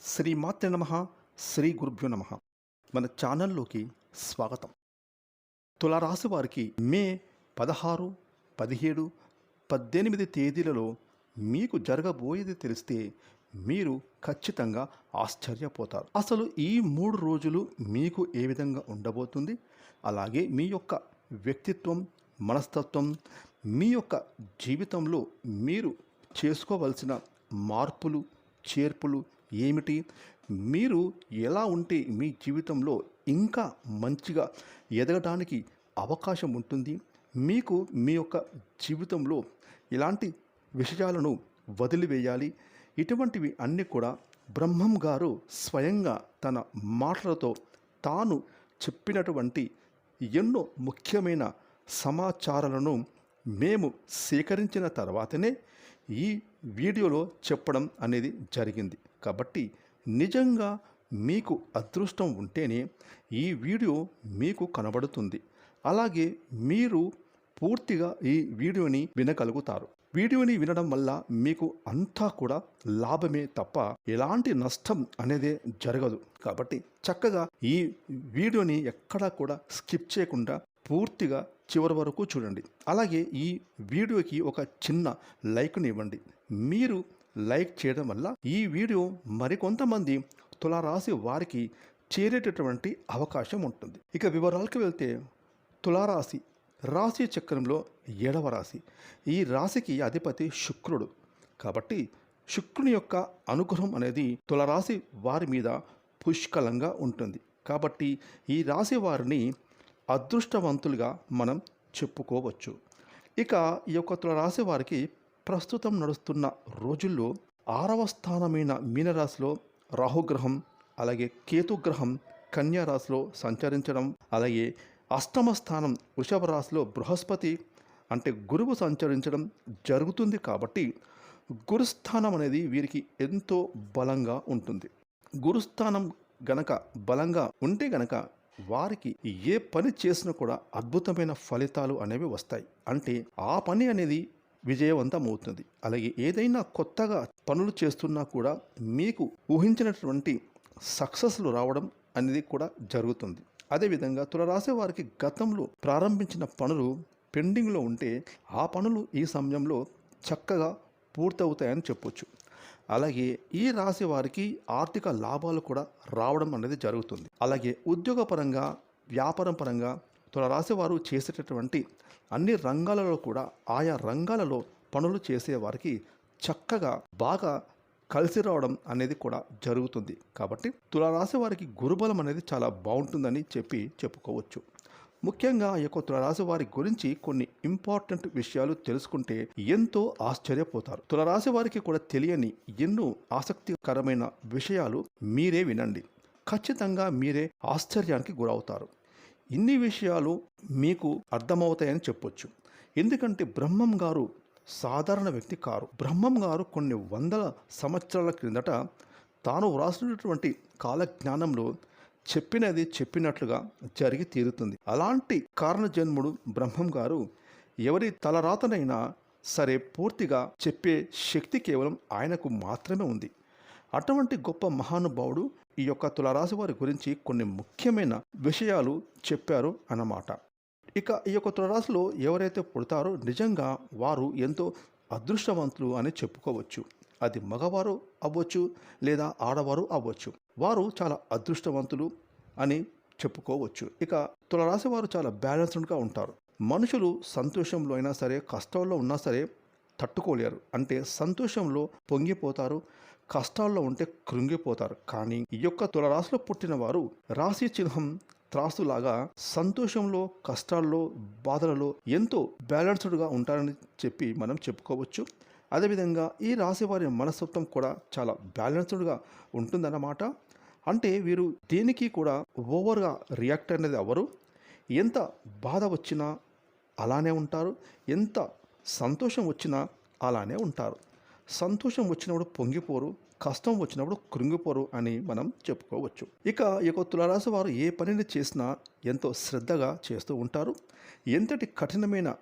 శ్రీ మాతృ నమ శ్రీ గురుభ్యో నమ. మన ఛానల్లోకి స్వాగతం. తులారాశి వారికి మే పదహారు పదిహేడు పద్దెనిమిది తేదీలలో మీకు జరగబోయేది తెలిస్తే మీరు ఖచ్చితంగా ఆశ్చర్యపోతారు. అసలు ఈ మూడు రోజులు మీకు ఏ విధంగా ఉండబోతుంది? అలాగే మీ యొక్క వ్యక్తిత్వం మనస్తత్వం మీ యొక్క జీవితంలో మీరు చేసుకోవలసిన మార్పులు చేర్పులు ఏమిటి? మీరు ఎలా ఉంటే మీ జీవితంలో ఇంకా మంచిగా ఎదగడానికి అవకాశం ఉంటుంది? మీకు మీ యొక్క జీవితంలో ఇలాంటి విషయాలను వదిలివేయాలి. ఇటువంటివి అన్నీ కూడా బ్రహ్మం గారు స్వయంగా తన మాటలతో తాను చెప్పినటువంటి ఎన్నో ముఖ్యమైన సమాచారాలను మేము సేకరించిన తర్వాతనే ఈ వీడియోలో చెప్పడం అనేది జరిగింది. కాబట్టి నిజంగా మీకు అదృష్టం ఉంటేనే ఈ వీడియో మీకు కనబడుతుంది. అలాగే మీరు పూర్తిగా ఈ వీడియోని వినగలుగుతారు. వీడియోని వినడం వల్ల మీకు అంతా కూడా లాభమే తప్ప ఎలాంటి నష్టం అనేది జరగదు. కాబట్టి చక్కగా ఈ వీడియోని ఎక్కడా కూడా స్కిప్ చేయకుండా పూర్తిగా చివరి వరకు చూడండి. అలాగే ఈ వీడియోకి ఒక చిన్న లైక్ని ఇవ్వండి. మీరు లైక్ చేయడం వల్ల ఈ వీడియో మరికొంతమంది తులారాశి వారికి చేరేటటువంటి అవకాశం ఉంటుంది. ఇక వివరాలకు వెళ్తే తులారాశి రాశి చక్రంలో ఏడవ రాశి. ఈ రాశికి అధిపతి శుక్రుడు. కాబట్టి శుక్రుని యొక్క అనుగ్రహం అనేది తులరాశి వారి మీద పుష్కలంగా ఉంటుంది. కాబట్టి ఈ రాశి వారిని అదృష్టవంతులుగా మనం చెప్పుకోవచ్చు. ఇక ఈ యొక్క తులరాశి వారికి ప్రస్తుతం నడుస్తున్న రోజుల్లో ఆరవ స్థానమైన మీనరాశిలో రాహుగ్రహం అలాగే కేతుగ్రహం కన్యారాశిలో సంచరించడం అలాగే అష్టమ స్థానం వృషభ రాశిలో బృహస్పతి అంటే గురువు సంచరించడం జరుగుతుంది కాబట్టి గురుస్థానం అనేది వీరికి ఎంతో బలంగా ఉంటుంది. గురుస్థానం గనక బలంగా ఉంటే గనక వారికి ఏ పని చేసినా కూడా అద్భుతమైన ఫలితాలు అనేవి వస్తాయి. అంటే ఆ పని అనేది విజయవంతం అవుతుంది అలాగే ఏదైనా కొత్తగా పనులు చేస్తున్నా కూడా మీకు ఊహించినటువంటి సక్సెస్లు రావడం అనేది కూడా జరుగుతుంది. అదేవిధంగా తులరాశి వారికి గతంలో ప్రారంభించిన పనులు పెండింగ్లో ఉంటే ఆ పనులు ఈ సమయంలో చక్కగా పూర్తవుతాయని చెప్పొచ్చు. అలాగే ఈ రాశి వారికి ఆర్థిక లాభాలు కూడా రావడం అనేది జరుగుతుంది. అలాగే ఉద్యోగపరంగా వ్యాపారం పరంగా తులరాశి వారు చేసేటటువంటి అన్ని రంగాలలో కూడా ఆయా రంగాలలో పనులు చేసేవారికి చక్కగా బాగా కలిసి రావడం అనేది కూడా జరుగుతుంది. కాబట్టి తులారాశి వారికి గురుబలం అనేది చాలా బాగుంటుందని చెప్పి చెప్పుకోవచ్చు. ముఖ్యంగా ఈ యొక్క తులరాశి వారి గురించి కొన్ని ఇంపార్టెంట్ విషయాలు తెలుసుకుంటే ఎంతో ఆశ్చర్యపోతారు. తులరాశి వారికి కూడా తెలియని ఎన్నో ఆసక్తికరమైన విషయాలు మీరే వినండి. ఖచ్చితంగా మీరే ఆశ్చర్యానికి గురవుతారు. ఇన్ని విషయాలు మీకు అర్థమవుతాయని చెప్పొచ్చు. ఎందుకంటే బ్రహ్మం గారు సాధారణ వ్యక్తి కారు. బ్రహ్మం గారు కొన్ని వందల సంవత్సరాల క్రిందట తాను వ్రాసినటువంటి కాలజ్ఞానంలో చెప్పినది చెప్పినట్లుగా జరిగి తీరుతుంది. అలాంటి కారణజన్ముడు బ్రహ్మం గారు ఎవరి తలరాతనైనా సరే పూర్తిగా చెప్పే శక్తి కేవలం ఆయనకు మాత్రమే ఉంది. అటువంటి గొప్ప మహానుభావుడు ఈ యొక్క తులరాశి వారి గురించి కొన్ని ముఖ్యమైన విషయాలు చెప్పారు అన్నమాట. ఇక ఈ యొక్క తులరాశిలో ఎవరైతే పుడతారో నిజంగా వారు ఎంతో అదృష్టవంతులు అని చెప్పుకోవచ్చు. అది మగవారు అవ్వచ్చు లేదా ఆడవారు అవ్వచ్చు. వారు చాలా అదృష్టవంతులు అని చెప్పుకోవచ్చు. ఇక తులరాశి వారు చాలా బ్యాలెన్స్డ్గా ఉంటారు. మనుషులు సంతోషంలో అయినా సరే కష్టంలో ఉన్నా సరే తట్టుకోలేరు. అంటే సంతోషంలో పొంగిపోతారు కష్టాల్లో ఉంటే కృంగిపోతారు. కానీ ఈ యొక్క తులరాశిలో పుట్టిన వారు రాశి చిహ్నం త్రాసులాగా సంతోషంలో కష్టాల్లో బాధలలో ఎంతో బ్యాలెన్స్డ్గా ఉంటారని చెప్పి మనం చెప్పుకోవచ్చు. అదేవిధంగా ఈ రాశి వారి మనస్తత్వం కూడా చాలా బ్యాలెన్స్డ్గా ఉంటుందన్నమాట. అంటే వీరు దేనికి కూడా ఓవర్గా రియాక్ట్ అనేది అవ్వరు. ఎంత బాధ వచ్చినా అలానే ఉంటారు. ఎంత సంతోషం వచ్చినా అలానే ఉంటారు. సంతోషం వచ్చినప్పుడు పొంగిపోరు కష్టం వచ్చినప్పుడు కృంగిపోరు అని మనం చెప్పుకోవచ్చు. ఇక ఈ యొక్క తులారాశి వారు ఏ పనిని చేసినా ఎంతో శ్రద్ధగా చేస్తూ ఉంటారు. ఎంతటి కఠినమైన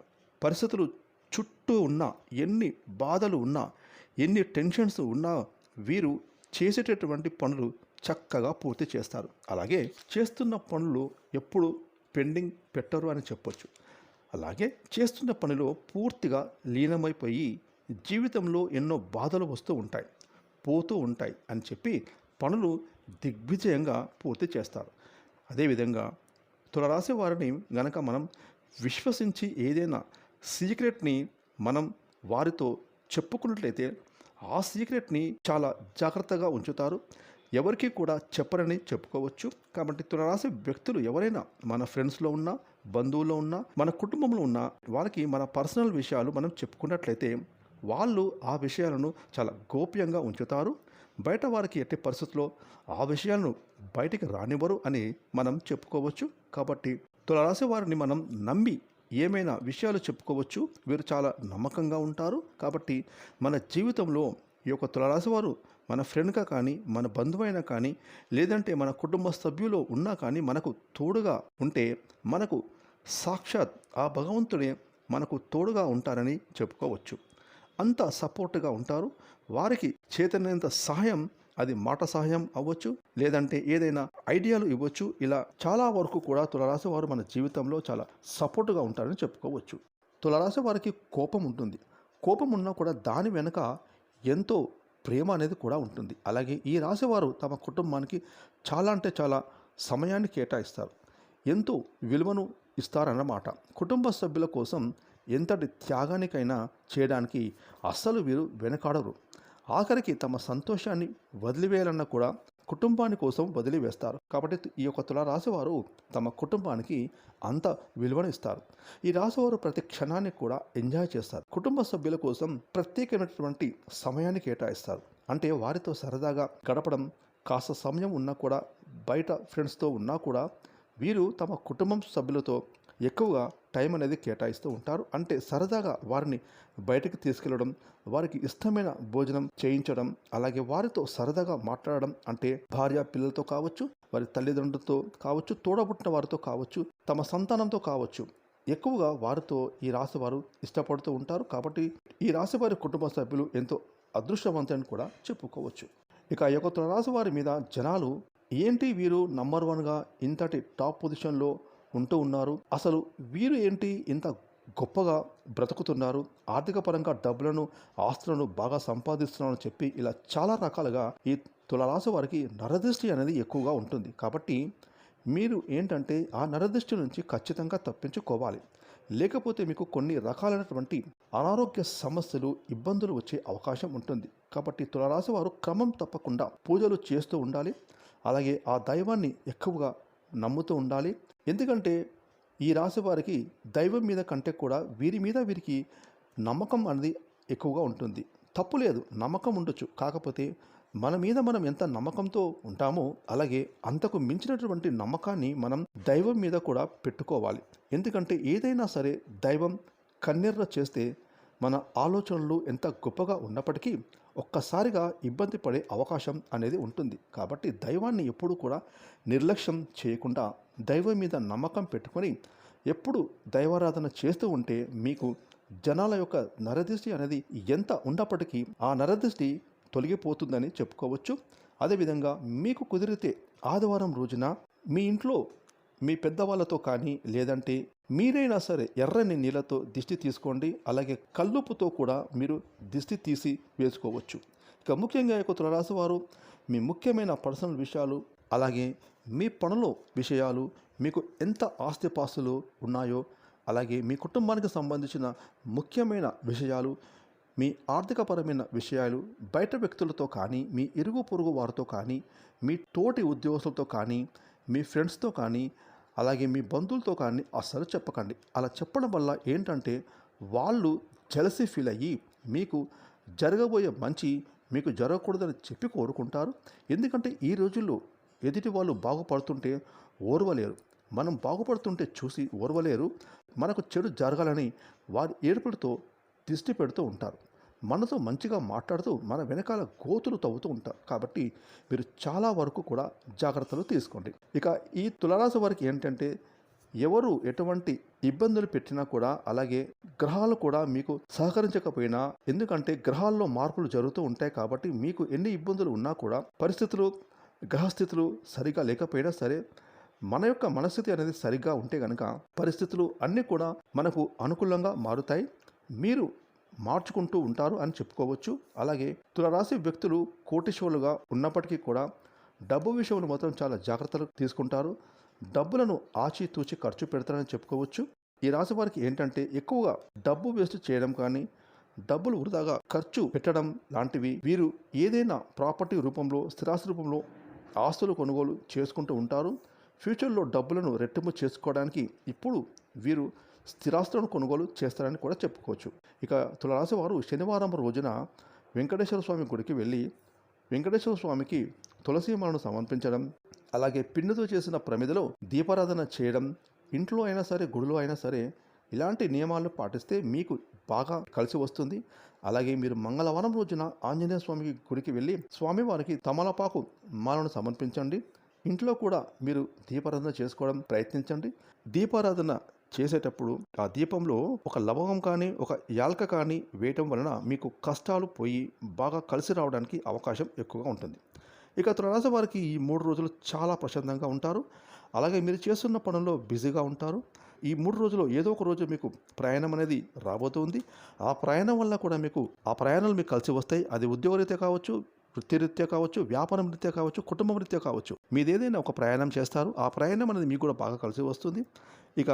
పరిస్థితులు చుట్టూ ఉన్నా ఎన్ని బాధలు ఉన్నా ఎన్ని టెన్షన్స్ ఉన్నా వీరు చేసేటటువంటి పనులు చక్కగా పూర్తి చేస్తారు. అలాగే చేస్తున్న పనులు ఎప్పుడు పెండింగ్ పెట్టరు అని చెప్పొచ్చు. అలాగే చేస్తున్న పనిలో పూర్తిగా లీనమైపోయి జీవితంలో ఎన్నో బాధలు వస్తూ ఉంటాయి పోతూ ఉంటాయి అని చెప్పి పనులు దిగ్విజయంగా పూర్తి చేస్తారు. అదేవిధంగా తులరాశి వారిని గనక మనం విశ్వసించి ఏదైనా సీక్రెట్ని మనం వారితో చెప్పుకున్నట్లయితే ఆ సీక్రెట్ని చాలా జాగ్రత్తగా ఉంచుతారు. ఎవరికీ కూడా చెప్పరని చెప్పుకోవచ్చు. కాబట్టి తులరాశి వ్యక్తులు ఎవరైనా మన ఫ్రెండ్స్లో ఉన్నా బంధువుల్లో ఉన్నా మన కుటుంబంలో ఉన్నా వాళ్ళకి మన పర్సనల్ విషయాలు మనం చెప్పుకున్నట్లయితే వాళ్ళు ఆ విషయాలను చాలా గోప్యంగా ఉంచుతారు. బయట వారికి ఎట్టి పరిస్థితుల్లో ఆ విషయాలను బయటికి రానివ్వరు అని మనం చెప్పుకోవచ్చు. కాబట్టి తులరాశి వారిని మనం నమ్మి ఏమైనా విషయాలు చెప్పుకోవచ్చు. వీరు చాలా నమ్మకంగా ఉంటారు. కాబట్టి మన జీవితంలో ఈ యొక్క తులరాశి వారు మన ఫ్రెండ్గా కానీ మన బంధువైనా కానీ లేదంటే మన కుటుంబ సభ్యులు ఉన్నా కానీ మనకు తోడుగా ఉంటే మనకు సాక్షాత్ ఆ భగవంతుడే మనకు తోడుగా ఉంటారని చెప్పుకోవచ్చు. అంత సపోర్ట్గా ఉంటారు. వారికి చేతనంత సహాయం అది మాట సహాయం అవ్వచ్చు. లేదంటే ఏదైనా ఐడియాలు ఇవ్వచ్చు. ఇలా చాలా వరకు కూడా తులరాశి వారు మన జీవితంలో చాలా సపోర్ట్గా ఉంటారని చెప్పుకోవచ్చు. తులరాశి వారికి కోపం ఉంటుంది. కోపం ఉన్నా కూడా దాని వెనుక ఎంతో ప్రేమ అనేది కూడా ఉంటుంది. అలాగే ఈ రాశివారు తమ కుటుంబానికి చాలా అంటే చాలా సమయాన్ని కేటాయిస్తారు. ఎంతో విలువను ఇస్తారన్నమాట. కుటుంబ సభ్యుల కోసం ఎంతటి త్యాగానికైనా చేయడానికి అస్సలు వీరు వెనకాడరు. ఆఖరికి తమ సంతోషాన్ని వదిలివేయాలన్నా కూడా కుటుంబాని కోసం వదిలివేస్తారు. కాబట్టి ఈ యొక్క తుల రాశివారు తమ కుటుంబానికి అంత విలువను ఇస్తారు. ఈ రాశివారు ప్రతి క్షణాన్ని కూడా ఎంజాయ్ చేస్తారు. కుటుంబ సభ్యుల కోసం ప్రత్యేకమైనటువంటి సమయాన్ని కేటాయిస్తారు. అంటే వారితో సరదాగా గడపడం కాస్త సమయం ఉన్నా కూడా బయట ఫ్రెండ్స్తో ఉన్నా కూడా వీరు తమ కుటుంబం సభ్యులతో ఎక్కువగా టైం అనేది కేటాయిస్తూ ఉంటారు. అంటే సరదాగా వారిని బయటకు తీసుకెళ్ళడం వారికి ఇష్టమైన భోజనం చేయించడం అలాగే వారితో సరదాగా మాట్లాడడం అంటే భార్య పిల్లలతో కావచ్చు వారి తల్లిదండ్రులతో కావచ్చు తోడబుట్టిన వారితో కావచ్చు తమ సంతానంతో కావచ్చు ఎక్కువగా వారితో ఈ రాశి వారు ఇష్టపడుతూ ఉంటారు. కాబట్టి ఈ రాశి వారి కుటుంబ సభ్యులు ఎంతో అదృష్టవంతులని కూడా చెప్పుకోవచ్చు. ఇక ఈ యొక్క తులరాశి వారి మీద జనాలు ఏంటి వీరు నంబర్ వన్గా ఇంతటి టాప్ పొజిషన్లో ఉంటూ ఉన్నారు? అసలు వీరు ఏంటి ఇంత గొప్పగా బ్రతుకుతున్నారు? ఆర్థిక పరంగా డబ్బులను ఆస్తులను బాగా సంపాదిస్తున్నారని చెప్పి ఇలా చాలా రకాలుగా ఈ తులరాశి వారికి నరదృష్టి అనేది ఎక్కువగా ఉంటుంది. కాబట్టి మీరు ఏంటంటే ఆ నరదృష్టి నుంచి ఖచ్చితంగా తప్పించుకోవాలి. లేకపోతే మీకు కొన్ని రకాలైనటువంటి అనారోగ్య సమస్యలు ఇబ్బందులు వచ్చే అవకాశం ఉంటుంది. కాబట్టి తులరాశి వారు క్రమం తప్పకుండా పూజలు చేస్తూ ఉండాలి. అలాగే ఆ దైవాన్ని ఎక్కువగా నమ్ముతూ ఉండాలి. ఎందుకంటే ఈ రాశి వారికి దైవం మీద కంటే కూడా వీరి మీద వీరికి నమ్మకం అనేది ఎక్కువగా ఉంటుంది. తప్పు లేదు నమ్మకం ఉండొచ్చు. కాకపోతే మన మీద మనం ఎంత నమ్మకంతో ఉంటామో అలాగే అంతకు మించినటువంటి నమ్మకాన్ని మనం దైవం మీద కూడా పెట్టుకోవాలి. ఎందుకంటే ఏదైనా సరే దైవం కన్నెర్ర చేస్తే మన ఆలోచనలు ఎంత గొప్పగా ఉన్నప్పటికీ ఒక్కసారిగా ఇబ్బంది పడే అవకాశం అనేది ఉంటుంది. కాబట్టి దైవాన్ని ఎప్పుడూ కూడా నిర్లక్ష్యం చేయకుండా దైవం మీద నమ్మకం పెట్టుకొని ఎప్పుడు దైవారాధన చేస్తూ ఉంటే మీకు జనాల యొక్క నరదృష్టి అనేది ఎంత ఉన్నప్పటికీ ఆ నరదృష్టి తొలగిపోతుందని చెప్పుకోవచ్చు. అదేవిధంగా మీకు కుదిరితే ఆదివారం రోజున మీ ఇంట్లో మీ పెద్దవాళ్ళతో కానీ లేదంటే మీరైనా సరే ఎర్రని నీళ్ళతో దిష్టి తీసుకోండి అలాగే కల్లుపుతో కూడా మీరు దిష్టి తీసి వేసుకోవచ్చు. ఇక ముఖ్యంగా యొక్క తులరాశి వారు మీ ముఖ్యమైన పర్సనల్ విషయాలు అలాగే మీ పనుల విషయాలు మీకు ఎంత ఆస్తిపాస్తులు ఉన్నాయో అలాగే మీ కుటుంబానికి సంబంధించిన ముఖ్యమైన విషయాలు మీ ఆర్థికపరమైన విషయాలు బయట వ్యక్తులతో కానీ మీ ఇరుగు పొరుగు వారితో కానీ మీ తోటి ఉద్యోగస్తులతో కానీ మీ ఫ్రెండ్స్తో కానీ అలాగే మీ బంధువులతో కానీ అస్సలు చెప్పకండి. అలా చెప్పడం వల్ల ఏంటంటే వాళ్ళు జలసి ఫీల్ అయ్యి మీకు జరగబోయే మంచి మీకు జరగకూడదని చెప్పి కోరుకుంటారు. ఎందుకంటే ఈ రోజుల్లో ఎదుటి వాళ్ళు బాగుపడుతుంటే ఓర్వలేరు. మనం బాగుపడుతుంటే చూసి ఓర్వలేరు. మనకు చెడు జరగాలని వారి ఏడుపులతో దిష్టి పెడుతూ ఉంటారు. మనతో మంచిగా మాట్లాడుతూ మన వెనకాల గోతులు తవ్వుతూ ఉంటారు. కాబట్టి మీరు చాలా వరకు కూడా జాగ్రత్తలు తీసుకోండి. ఇక ఈ తులరాశి వారికి ఏంటంటే ఎవరు ఎటువంటి ఇబ్బందులు పెట్టినా కూడా అలాగే గ్రహాలు కూడా మీకు సహకరించకపోయినా ఎందుకంటే గ్రహాల్లో మార్పులు జరుగుతూ ఉంటాయి కాబట్టి మీకు ఎన్ని ఇబ్బందులు ఉన్నా కూడా పరిస్థితులు గ్రహస్థితులు సరిగా లేకపోయినా సరే మన యొక్క మనస్థితి అనేది సరిగ్గా ఉంటే కనుక పరిస్థితులు అన్నీ కూడా మనకు అనుకూలంగా మారుతాయి. మీరు మార్చుకుంటూ ఉంటారు అని చెప్పుకోవచ్చు. అలాగే తులరాశి వ్యక్తులు కోటిశోలుగా ఉన్నప్పటికీ కూడా డబ్బు విషయంలో మాత్రం చాలా జాగ్రత్తలు తీసుకుంటారు. డబ్బులను ఆచితూచి ఖర్చు పెడతారని చెప్పుకోవచ్చు. ఈ రాశి వారికి ఏంటంటే ఎక్కువగా డబ్బు వేస్ట్ చేయడం కానీ డబ్బులు వృధాగా ఖర్చు పెట్టడం లాంటివి వీరు ఏదైనా ప్రాపర్టీ రూపంలో స్థిరాస్తి రూపంలో ఆస్తులు కొనుగోలు చేసుకుంటూ ఉంటారు. ఫ్యూచర్లో డబ్బులను రెట్టింపు చేసుకోవడానికి ఇప్పుడు వీరు స్థిరాస్తులను కొనుగోలు చేస్తారని కూడా చెప్పుకోవచ్చు. ఇక తులరాశి వారు శనివారం రోజున వెంకటేశ్వర స్వామి గుడికి వెళ్ళి వెంకటేశ్వర స్వామికి తులసి మాలను సమర్పించడం అలాగే పిండితో చేసిన ప్రమిదలో దీపారాధన చేయడం ఇంట్లో అయినా సరే గుడిలో అయినా సరే ఇలాంటి నియమాలు పాటిస్తే మీకు బాగా కలిసి వస్తుంది. అలాగే మీరు మంగళవారం రోజున ఆంజనేయ స్వామికి గుడికి వెళ్ళి స్వామివారికి తమలపాకు మాలను సమర్పించండి. ఇంట్లో కూడా మీరు దీపారాధన చేసుకోవడం ప్రయత్నించండి. దీపారాధన చేసేటప్పుడు ఆ దీపంలో ఒక లవంగం కానీ ఒక యాల్క కానీ వేయటం వలన మీకు కష్టాలు పోయి బాగా కలిసి రావడానికి అవకాశం ఎక్కువగా ఉంటుంది. ఇక తులరాశి వారికి ఈ మూడు రోజులు చాలా ప్రశాంతంగా ఉంటారు. అలాగే మీరు చేస్తున్న పనుల్లో బిజీగా ఉంటారు. ఈ మూడు రోజులు ఏదో ఒక రోజు మీకు ప్రయాణం అనేది రాబోతుంది. ఆ ప్రయాణం వల్ల కూడా మీకు ఆ ప్రయాణాలు మీకు కలిసి వస్తాయి. అది ఉద్యోగరీత్యా కావచ్చు వృత్తిరీత్యా కావచ్చు వ్యాపారం రీత్యా కావచ్చు కుటుంబం రీత్యా కావచ్చు మీది ఏదైనా ఒక ప్రయాణం చేస్తారు. ఆ ప్రయాణం అనేది మీకు కూడా బాగా కలిసి వస్తుంది. ఇక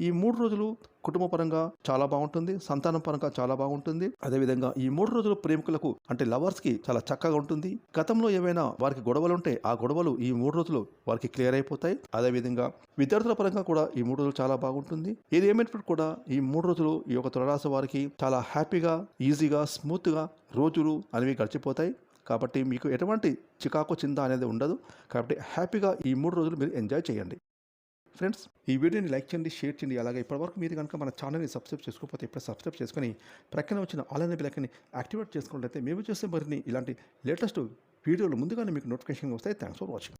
ఈ మూడు రోజులు కుటుంబ పరంగా చాలా బాగుంటుంది. సంతానం పరంగా చాలా బాగుంటుంది. అదేవిధంగా ఈ మూడు రోజులు ప్రేమికులకు అంటే లవర్స్కి చాలా చక్కగా ఉంటుంది. గతంలో ఏవైనా వారికి గొడవలు ఉంటే ఆ గొడవలు ఈ మూడు రోజులు వారికి క్లియర్ అయిపోతాయి. అదేవిధంగా విద్యార్థుల పరంగా కూడా ఈ మూడు రోజులు చాలా బాగుంటుంది. ఏది ఏమైనప్పటికీ కూడా ఈ మూడు రోజులు ఈ యొక్క తులరాశి వారికి చాలా హ్యాపీగా ఈజీగా స్మూత్గా రోజులు అనేవి గడిచిపోతాయి. కాబట్టి మీకు ఎటువంటి చికాకు చింత అనేది ఉండదు. కాబట్టి హ్యాపీగా ఈ మూడు రోజులు మీరు ఎంజాయ్ చేయండి. ఫ్రెండ్స్ ఈ వీడియోని లైక్ చేయండి షేర్ చేయండి. అలాగే ఇప్పటివరకు మీరు కనుక మన ఛానల్ని సబ్స్క్రైబ్ చేసుకోకపోతే ఇప్పుడు సబ్స్క్రైబ్ చేసుకొని ప్రక్కన వచ్చిన ఆన్లైన్ బిల్లకని యాక్టివేట్ చేసుకున్నట్లయితే మేము చేసే మరిన్ని ఇలాంటి లేటెస్ట్ వీడియోలు ముందుగానే మీకు నోటిఫికేషన్ వస్తాయి. Thanks for watching.